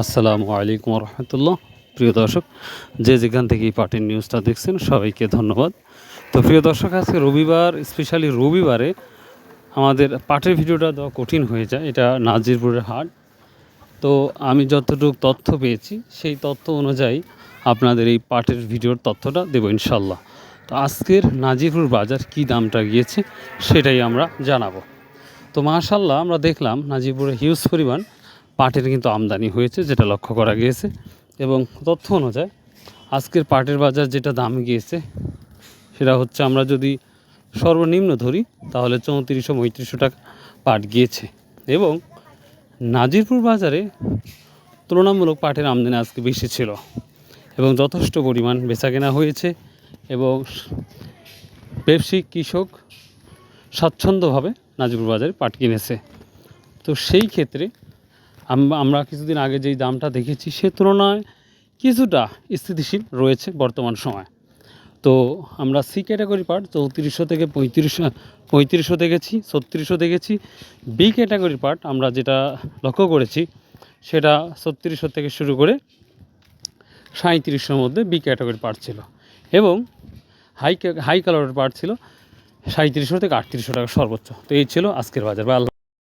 আসসালামু আলাইকুম রহমতুল্লাহ। প্রিয় দর্শক, যে যেখান থেকে এই পার্টির নিউজটা দেখছেন, সবাইকে ধন্যবাদ। তো প্রিয় দর্শক, আজকে রবিবার স্পেশালি রবিবারে আমাদের পাটের ভিডিওটা দেওয়া কঠিন হয়ে যায়, এটা নাজিরপুরের হাট। তো আমি যতটুকু তথ্য পেয়েছি, সেই তথ্য অনুযায়ী আপনাদের এই পাটের ভিডিওর তথ্যটা দেবো ইনশাল্লাহ। তো আজকের নাজিরপুর বাজার কী দামটা গিয়েছে, সেটাই আমরা জানাব। তো মাশাল্লাহ, আমরা দেখলাম নাজিরপুরে হিউজ পরিমাণ পাটের কিন্তু আমদানি হয়েছে, যেটা লক্ষ্য করা গিয়েছে। এবং তথ্য অনুযায়ী, আজকের পাটের বাজার যেটা দাম গিয়েছে, সেটা হচ্ছে আমরা যদি সর্বনিম্ন ধরি, তাহলে চৌত্রিশশো পঁয়ত্রিশশো টাকা পাট গিয়েছে। এবং নাজিরপুর বাজারে তুলনামূলক পাটের আমদানি আজকে বেশি ছিল এবং যথেষ্ট পরিমাণ বেচাকেনা হয়েছে এবং ব্যবসায়িক কৃষক স্বাচ্ছন্দ্যভাবে নাজিরপুর বাজারে পাট কিনেছে। তো সেই ক্ষেত্রে আমরা কিছুদিন আগে যেই দামটা দেখেছি সে তুলনায় কিছুটা স্থিতিশীল রয়েছে বর্তমান সময়। তো আমরা সি ক্যাটাগরি পার্ট চৌত্রিশশো থেকে পঁয়ত্রিশশো পঁয়ত্রিশশো দেখেছি, ছত্রিশশো দেখেছি। বি ক্যাটাগরি পার্ট আমরা যেটা লক্ষ্য করেছি সেটা ছত্রিশশো থেকে শুরু করে সাঁত্রিশশোর মধ্যে বি ক্যাটাগরি পার্ট ছিল এবং হাই হাই কালারের পার্ট ছিল সাঁত্রিশশো থেকে আটত্রিশশো টাকা সর্বোচ্চ। তো এই ছিল আজকের বাজার। বা